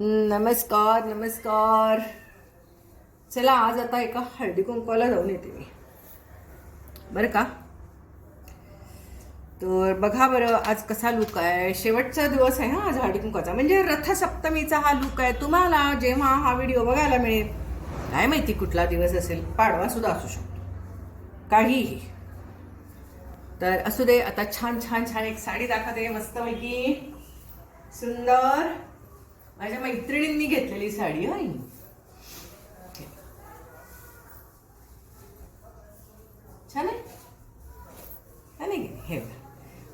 नमस्कार नमस्कार. चला आज आता एका हळदी कुंकवाला जाऊन येते मी. बरं का? तर बघा बरं आज कसा लुक आहे. शेवटचा दिवस आहे हा आज हळदी कुंकवाचा. म्हणजे रथसप्तमीचा हा लुक आहे. तुम्हाला जेव्हा हा व्हिडिओ बघायला मिळेल काय माहिती कुठला दिवस असेल पाडवा सुद्धा असू शकतो. काहीही. तर असू दे आता छान छान छान एक साडी दाखवते मस्तपैकी. सुंदर. माझ्या मैत्रिणींनी घेतलेली साडी हा ही. छान आहे. छान आहे. हे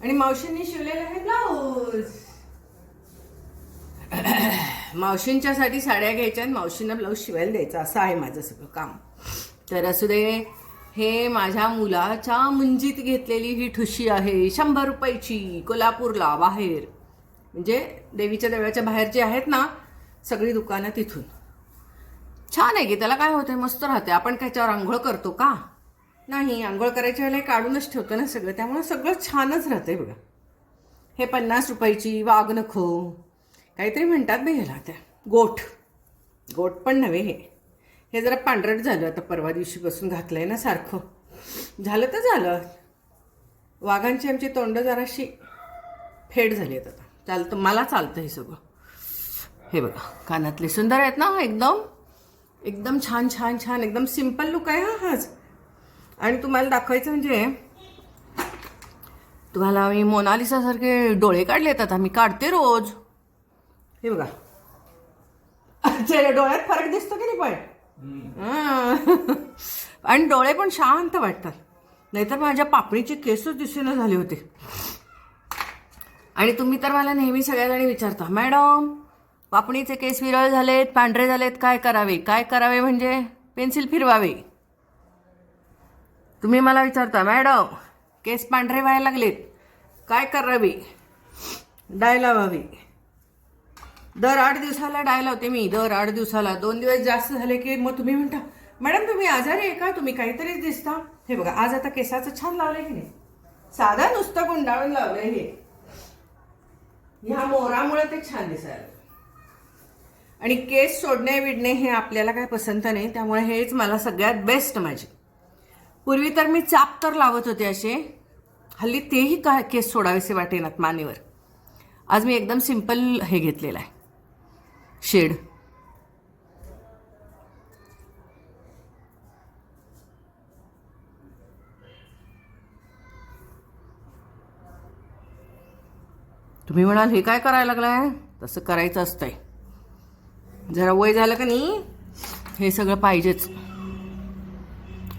आणि मावशींनी शिवलेलं आहे ब्लाऊज. मावशींच्यासाठी साड्या घ्यायच्या आणि मावशींना ब्लाऊज शिवायला द्यायचा. असं आहे माझं सगळं काम. तर असू दे हे माझ्या मुलाच्या मुंजीत घेतलेली ही ठुशी आहे. शंभर रुपयाची कोल्हापूरला बाहेर. म्हणजे देवीच्या देवळाच्या बाहेर जे आहेत ना सगळी दुकानं तिथून. छान आहे की त्याला काय होतंय मस्त राहते आपण त्याच्यावर आंघोळ करतो का? नाही आंघोळ करायच्या वेळेला हे काढूनच ठेवतो ना सगळं. त्यामुळे सगळं छानच राहतंय बघा. हे पन्नास रुपयाची वाघ नखो काहीतरी म्हणतात बे ह्याला त्या. गोठ. गोठ पण नव्हे हे. हे जरा पांढरट झालं आता परवा दिवशीपासून आहे ना सारखं. झालं तर झालं. वाघांची आमची तोंड जराशी फेड झाली आहेत आता. चालतं मला चालतं हे सगळं. हे बघा कानातले सुंदर आहेत ना एकदम. एकदम छान छान छान एकदम सिंपल लुक आहे हा हाच. आणि तुम्हाला दाखवायचं म्हणजे तुम्हाला मी मोनालिसासारखे डोळे काढले येतात आम्ही काढते रोज. हे बघा. चेहऱ्या डोळ्यात फरक दिसतो की नाही पण? आणि डोळे पण शांत वाटतात. नाहीतर माझ्या पापणीचे केसच दिसेना झाले होते. आणि तुम्ही तर मला नेहमी सगळ्याजणी विचारता मॅडम पापणीचे केस विरळ झालेत पांढरे झालेत काय करावे? काय करावे म्हणजे पेन्सिल फिरवावे? तुम्ही मला विचारता मॅडम केस पांढरे व्हायला लागलेत काय करावे? डाय लावावे. दर आठ दिवसाला डाय लावते मी दर आठ दिवसाला. दोन दिवस जास्त झाले की मग तुम्ही म्हणता मॅडम तुम्ही आजारी आहे का? तुम्ही काहीतरीच दिसता. हे बघा आज आता केसाचं छान लावलं की नाही? साधा नुसतं गुंडाळून लावलं हे. ह्या मोरामुळे ते छान दिसायला आणि केस सोडणे विडणे हे आपल्याला काय पसंत नाही त्यामुळे हेच मला सगळ्यात बेस्ट माझे पूर्वी तर मी चाप तर लावत होते असे हल्ली तेही का केस सोडावेसे वाटेनात मानेवर. आज मी एकदम सिंपल हे घेतलेलं आहे. शेड. तुम्ही म्हणाल हे काय करायला लागलाय? तसं करायचं असतंय. जरा वय झालं का नाही हे सगळं पाहिजेच.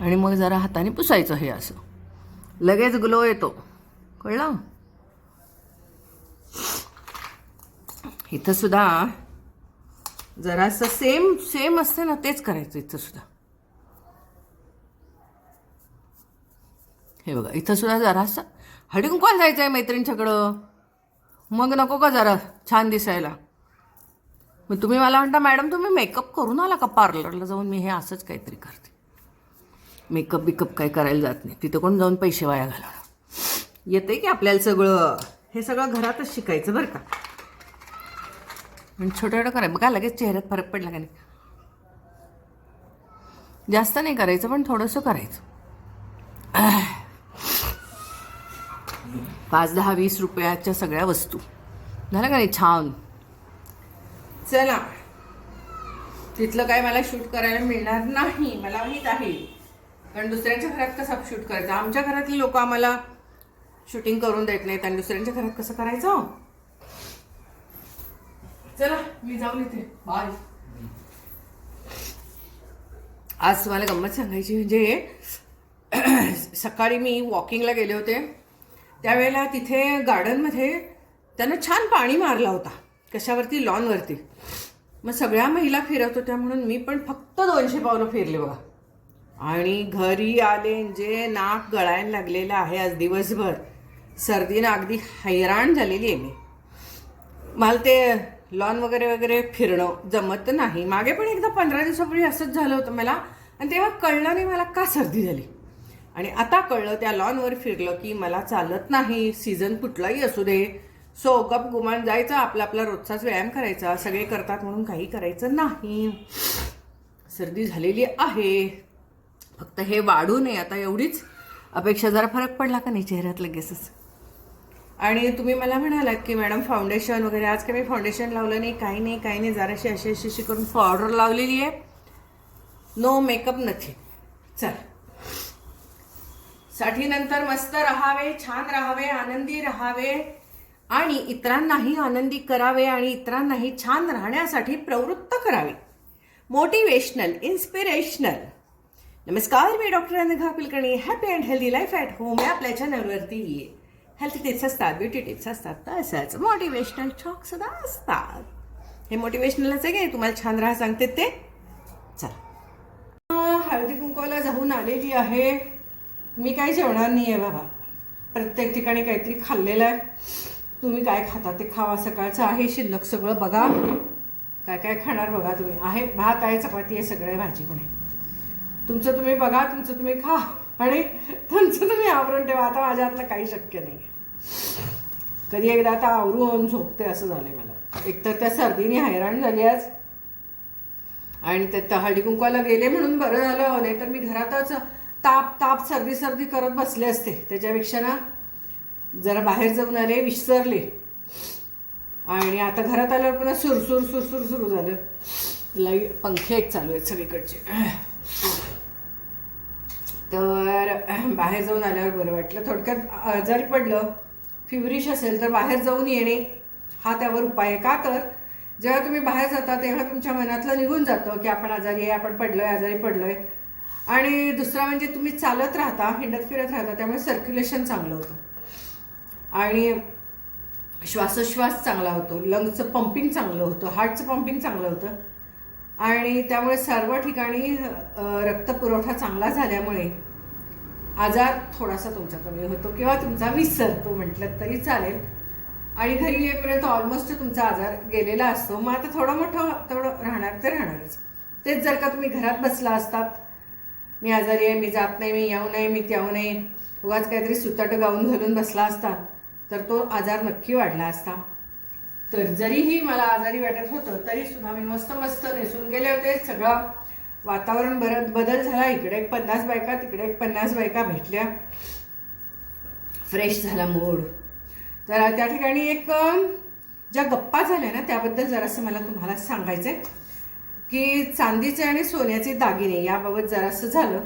आणि मग जरा हाताने पुसायचं हे असं. लगेच ग्लो येतो. कळलं? इथं सुद्धा जरासं सेम सेम असते ना तेच करायचं इथं सुद्धा. हे बघा इथं सुद्धा जरासं हळदीकुंकवाला जायचं आहे मैत्रिणीच्याकडं? मग नको का जरा छान दिसायला? मग तुम्ही मला म्हणता मॅडम तुम्ही मेकअप करून आला का पार्लरला जाऊन? मी हे असंच काहीतरी करते. मेकअप बिकअप काय करायला जात नाही. तिथं कोण जाऊन पैसे वाया घालवणार? येते की आपल्याला सगळं? हे सगळं घरातच शिकायचं बरं का? आणि छोटं छोटं करायचं. बघा लगेच चेहऱ्यात फरक पडला का नाही? जास्त नाही करायचं पण थोडंसं करायचं. पाच दहा वीस रुपयाच्या सगळ्या वस्तू. झालं का नाही? छान. चला. तिथलं काय मला शूट करायला मिळणार नाही मला माहीत आहे. कारण दुसऱ्यांच्या घरात कसं शूट करायचं? आमच्या घरातली लोक आम्हाला शूटिंग करून देत नाहीत आणि दुसऱ्यांच्या घरात कसं करायचं? चला मी जाऊन येते. बाय आज तुम्हाला गंमत सांगायची म्हणजे सकाळी मी वॉकिंगला गेले होते. त्यावेळेला तिथे गार्डनमध्ये त्यानं छान पाणी मारला होता कशावरती? लॉनवरती. मग सगळ्या महिला फिरत होत्या म्हणून मी पण फक्त दोनशे पावलं फिरले बघा. आणि घरी आले जे नाक गळायला लागलेलं आहे आज दिवसभर सर्दीनं अगदी हैराण झालेली आहे मी. मला ते लॉन वगैरे वगैरे फिरणं जमत नाही. मागे पण एकदा पंधरा दिवसापूर्वी असंच झालं होतं मला. आणि तेव्हा कळलं नाही मला का सर्दी झाली. आणि आता कळलं त्या लॉनवर फिरलं की मला चालत नाही सीझन कुठलाही असू दे. सो गप गुमान जायचं आपला आपला रोजचाच व्यायाम करायचा सगळे करतात म्हणून काही करायचं नाही. सर्दी झालेली आहे. फक्त हे वाढू नये आता एवढीच अपेक्षा जरा फरक पडला का नाही चेहऱ्यात लगेचच? आणि तुम्ही मला म्हणालात की मॅडम फाउंडेशन वगैरे आज काही मी फाउंडेशन लावलं नाही काही नाही काही नाही जराशी अशी अशी अशी करून पावडर लावलेली आहे. नो मेकअप नथिंग चल. साठीनंतर मस्त राहावे छान राहावे आनंदी राहावे आणि इतरांनाही आनंदी करावे आणि इतरांनाही छान राहण्यासाठी प्रवृत्त करावे. मोटिवेशनल इन्स्पिरेशनल नमस्कार मी doctor Anagha Kulkarni. Happy and healthy life at home या आपल्या चॅनलवरती हेल्थ टिप्स असतात ब्युटी टिप्स असतात तसंच मोटिवेशनल चॉक सुद्धा असतात. हे मोटिवेशनलच आहे काय तुम्हाला छान राहा सांगते ते? चला. हळदी कुंकवाला जाऊन आलेली आहे. मी काही जेवणार नाही आहे बाबा. प्रत्येक ठिकाणी काहीतरी खाल्लेलं आहे. तुम्ही काय खाता ते खावा. सकाळचं आहे शिल्लक सगळं बघा. काय काय खाणार बघा तुम्ही. आहे भात आहे चपाती आहे सगळं आहे भाजी पण. आहे तुमचं तुम्ही बघा तुमचं तुम्ही खा. आणि तुमचं तुम्ही आवरून ठेवा. आता माझ्या हातला काही शक्य नाही. कधी एकदा आता आवरू होऊन झोपते असं झालं आहे मला. एकतर त्या सर्दीने हैराण झाली आज. आणि त्यात हळदी कुंकवाला गेले म्हणून बरं झालं. नाही तर मी घरातच ताप ताप सर्दी सर्दी करत बसले असते. त्याच्यापेक्षा ना जरा बाहेर जाऊन आले विसरले. आणि आता घरात आल्यावर पुन्हा सुरसुर सुरसुर सुरू झालं. लाइट पंखे एक चालू आहेत सगळीकडचे. तर बाहेर जाऊन आल्यावर बरं वाटलं. थोडक्यात आजारी पडलं. फिवरिश असेल तर बाहेर जाऊन येणे हा त्यावर उपाय आहे. का तर जेव्हा तुम्ही बाहेर जाता तेव्हा तुमच्या मनातलं निघून जातं की आपण आजारी आहे आपण पडलो आहे आजारी पडलो आहे आणि दुसरा म्हणजे तुम्ही चालत राहता हिंडत फिरत राहता त्यामुळे सर्क्युलेशन चांगलं होतं. आणि श्वासोश्वास चांगला होतो लंग्सचं पंपिंग चांगलं होतं हार्टचं पंपिंग चांगलं होतं. आणि त्यामुळे सर्व ठिकाणी रक्तपुरवठा चांगला झाल्यामुळे आजार थोडासा तुमचा कमी होतो किंवा तुमचा विसरतो म्हटलं तरी चालेल. आणि घरी येईपर्यंत ऑलमोस्ट तुमचा आजार गेलेला असतो. मग आता थोडं मोठं तेवढं राहणार ते राहणारच. तेच जर का तुम्ही घरात बसला असतात मी आजारी आहे मी जात नाही मी येऊ नये मी त्याऊ नये. उगाच काहीतरी सुताट गाऊन घालून बसला असता तर तो आजार नक्की वाढला असता. तर जरीही मला आजारी वाटत होतं तरी सुद्धा मी मस्त मस्त नेसून गेले होते. सगळं वातावरण बरं बदल झाला. इकडे एक पन्नास बायका तिकडे एक पन्नास बायका भेटल्या. फ्रेश झाला मूड. तर त्या ठिकाणी एक ज्या गप्पा झाल्या ना त्याबद्दल जरासं मला तुम्हाला सांगायचं आहे की चांदीचे आणि सोन्याचे दागिने याबाबत जरासं झालं.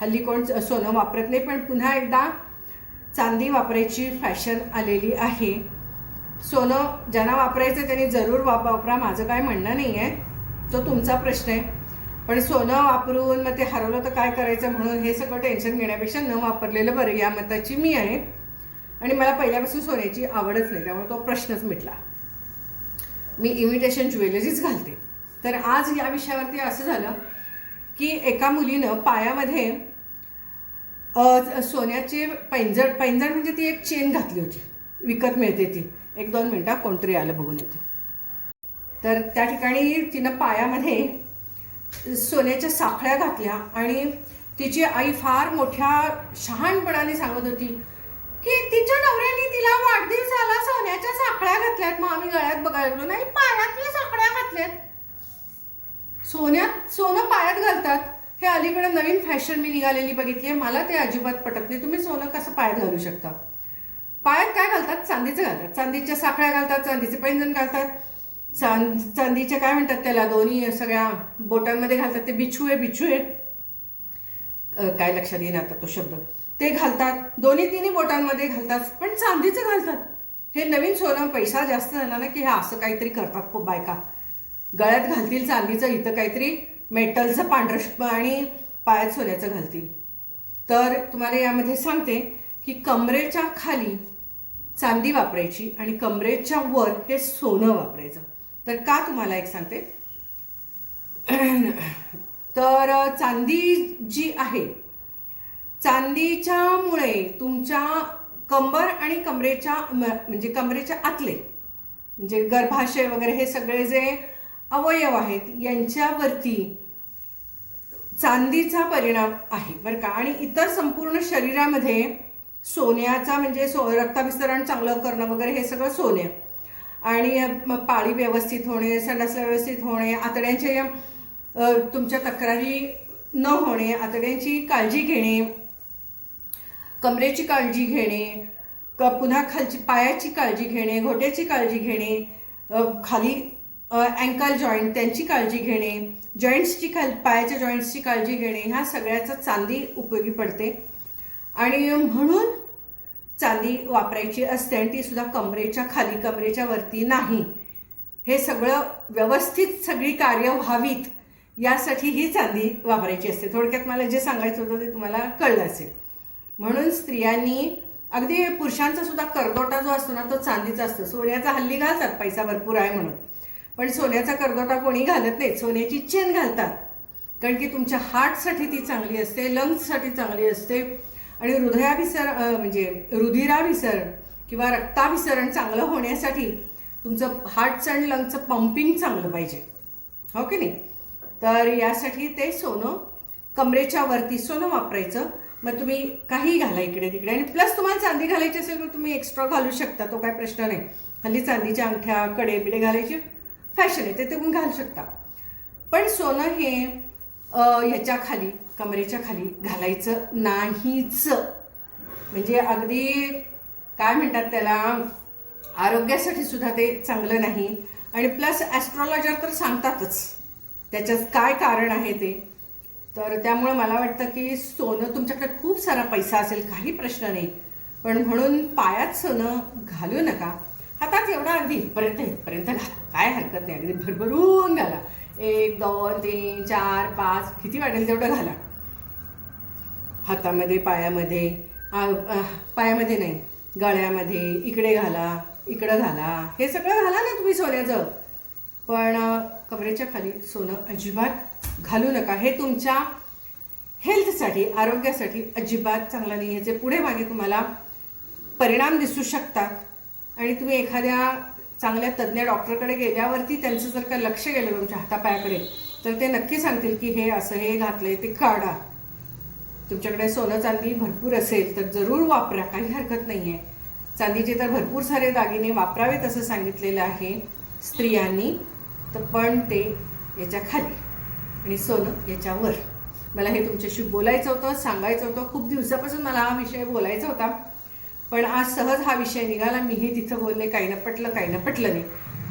हल्ली कोण सोनं वापरत नाही पण पुन्हा एकदा चांदी वापरायची फॅशन आलेली आहे. सोनं ज्यांना वापरायचं त्यांनी जरूर वाप वापरा. माझं काय म्हणणं नाही आहे तो तुमचा प्रश्न आहे. पण सोनं वापरून मग ते हरवलं तर काय करायचं म्हणून हे सगळं टेन्शन घेण्यापेक्षा न वापरलेलं बरं. या मताची मी आहे. आणि मला पहिल्यापासून सोन्याची आवडच नाही. त्यामुळे तो प्रश्नच मिटला. मी इमिटेशन ज्वेलरीज घालते. तर आज या विषयावरती असं झालं की एका मुलीनं पायामध्ये सोन्याचे पैंजण पैंजण म्हणजे ती एक चेन घातली होती. विकत मिळते ती. एक दोन मिनटात कोणतरी आलं बघून येते. तर त्या ठिकाणी तिनं पायामध्ये सोन्याच्या साखळ्या घातल्या आणि तिची आई फार मोठ्या शहाणपणाने सांगत होती की तिच्या नवऱ्याने तिला वाढदिवसाला सोन्याच्या साखळ्या घातल्यात. मग आम्ही गळ्यात बघायला लागलो नाही पायातल्या साखळ्या घातल्यात. सोन्यात सोनं पायात घालतात. हे अलीकडे नवीन फॅशन मी निघालेली बघितली आहे. मला ते अजिबात पटत नाही. तुम्ही सोनं कसं पायात घालू शकता? पायात काय घालतात? चांदीचं घालतात. चांदीच्या साखळ्या घालतात चांदीचे पैंजण घालतात. चांद चांदीचे काय म्हणतात त्याला? दोन्ही सगळ्या बोटांमध्ये घालतात. ते बिछू आहे बिछू आहे काय लक्षात येईन आता तो शब्द? ते घालतात. दोन्ही तिन्ही बोटांमध्ये घालतात. पण चांदीचं घालतात. हे नवीन सोनं पैसा जास्त झाला ना की हे असं काहीतरी करतात खूप बायका. गळ्यात घालतील चांदीचं इथं काहीतरी मेटलचं पांढरं आणि पायात सोन्याचं घालतील. तर तुम्हाला यामध्ये सांगते की कमरेच्या खाली चांदी वापरायची आणि कमरेच्या वर हे सोनं वापरायचं. तर का तुम्हाला एक सांगते? तर चांदी जी आहे चांदीच्यामुळे तुमच्या कंबर आणि कमरेच्या म- म्हणजे कमरेच्या आतले म्हणजे गर्भाशय वगैरे हे सगळे जे अवयव आहेत यांच्यावरती चांदीचा परिणाम आहे बरं का? आणि इतर संपूर्ण शरीरामध्ये सोन्याचा म्हणजे सो रक्ताभिसरण चांगलं करणं वगैरे हे सगळं सोने आणि पाळी व्यवस्थित होणे संडासला व्यवस्थित होणे आतड्यांचे तुमच्या तक्रारी न होणे आतड्यांची काळजी घेणे कमरेची काळजी घेणे क पुन्हा खालची पायाची काळजी घेणे घोट्याची काळजी घेणे खाली अँकल जॉईंट त्यांची काळजी घेणे जॉईंट्सची खाल पायाच्या जॉईंट्सची काळजी घेणे ह्या सगळ्याचा चांदी उपयोगी पडते. आणि म्हणून चांदी वापरायची असते आणि ती सुद्धा कमरेच्या खाली कमरेच्या वरती नाही. हे सगळं व्यवस्थित सगळी कार्य व्हावीत यासाठी ही चांदी वापरायची असते. थोडक्यात मला जे सांगायचं होतं ते तुम्हाला कळलं असेल. म्हणून स्त्रियांनी अगदी पुरुषांचा सुद्धा करदोटा जो असतो ना तो चांदीचा असतो. सोन्याचा हल्ली घालतात पैसा भरपूर आहे म्हणून. पण सोन्याचा करदोटा कोणी घालत नाही सोन्याची चेन घालतात. कारण की तुमच्या हार्टसाठी ती चांगली असते लंग्ससाठी चांगली असते. आणि हृदयाभिसर म्हणजे रुधिराभिसरण किंवा रक्ताभिसरण चांगलं होण्यासाठी तुमचं हार्टचं आणि लंगचं पंपिंग चांगलं पाहिजे. हो की नाही? तर यासाठी ते सोनं कमरेच्या वरती सोनं वापरायचं. मग तुम्ही काही घाला इकडे तिकडे. आणि प्लस तुम्हाला चांदी घालायची असेल तर तुम्ही एक्स्ट्रा घालू शकता तो काय प्रश्न नाही. हल्ली चांदीच्या अंगठ्या कडे बिडे घालायची. फॅशन आहे ते तुम्ही घालू शकता. पण सोनं हे ह्याच्या खाली कमरेच्या खाली घालायचं नाहीच. म्हणजे अगदी काय म्हणतात त्याला आरोग्यासाठी सुद्धा ते चांगलं नाही. आणि प्लस ॲस्ट्रॉलॉजर तर सांगतातच. त्याच्यात काय कारण आहे ते. तर त्यामुळे मला वाटतं की सोनं तुमच्याकडे खूप सारा पैसा असेल काही प्रश्न नाही. पण म्हणून पायात सोनं घालू नका. हातात एवढा अगदी इथपर्यंत इथपर्यंत घाला काय हरकत नाही अगदी भरभरून घाला एक दोन तीन चार पाच किती वाटेल तेवढं घाला हातामध्ये पायामध्ये पायामध्ये नाही गळ्यामध्ये इकडे घाला इकडं घाला. हे सगळं घाला ना तुम्ही सोन्याचं. पण कमरेच्या खाली सोनं अजिबात घालू नका. हे तुमच्या हेल्थसाठी आरोग्यासाठी अजिबात चांगलं नाही याचे पुढे मागे तुम्हाला परिणाम दिसू शकतात आणि तुम्ही एखाद्या चांगल्या तज्ज्ञ डॉक्टरकडे गेल्यावरती त्यांचं जर का लक्ष गेलं तुमच्या हातापायाकडे तर ते नक्की सांगतील की हे असं हे घातलंय ते काढा. तुमच्याकडे सोनं चांदी भरपूर असेल तर जरूर वापरा काही हरकत नाही आहे चांदीचे तर भरपूर सारे दागिने वापरावेत असं सांगितलेलं आहे स्त्रियांनी तर पण ते याच्या खाली आणि सोनं याच्यावर. मला हे तुमच्याशी बोलायचं होतं सांगायचं होतं. खूप दिवसापासून मला हा विषय बोलायचा होता. पण आज सहज हा विषय निघाला. मीही तिथं बोलले काही ना पटलं काही ना पटलं नाही.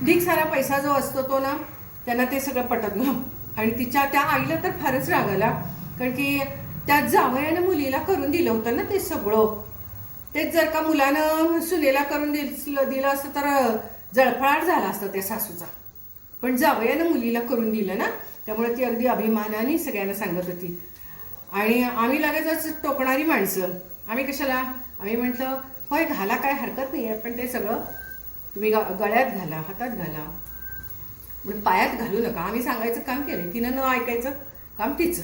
ढीक सारा पैसा जो असतो तो ना त्यांना ते सगळं पटत नव्हतं आणि तिच्या त्या आईला तर फारच राग आला. कारण की त्या जावयानं मुलीला करून दिलं होतं ना ते सगळं. तेच जर का मुलानं सुनेला करून दिलं दिलं असतं तर जळफळाट झाला असतं त्या सासूचा. पण जावयानं मुलीला करून दिलं ना त्यामुळे ती अगदी अभिमानाने सगळ्यांना सांगत होती. आणि आम्ही लगेचच टोकणारी माणसं. आम्ही कशाला? आम्ही म्हटलं होय घाला काय हरकत नाही आहे पण ते सगळं तुम्ही ग गळ्यात घाला हातात घाला. पण पायात घालू नका. आम्ही सांगायचं काम केलं तिनं न ऐकायचं काम तिचं.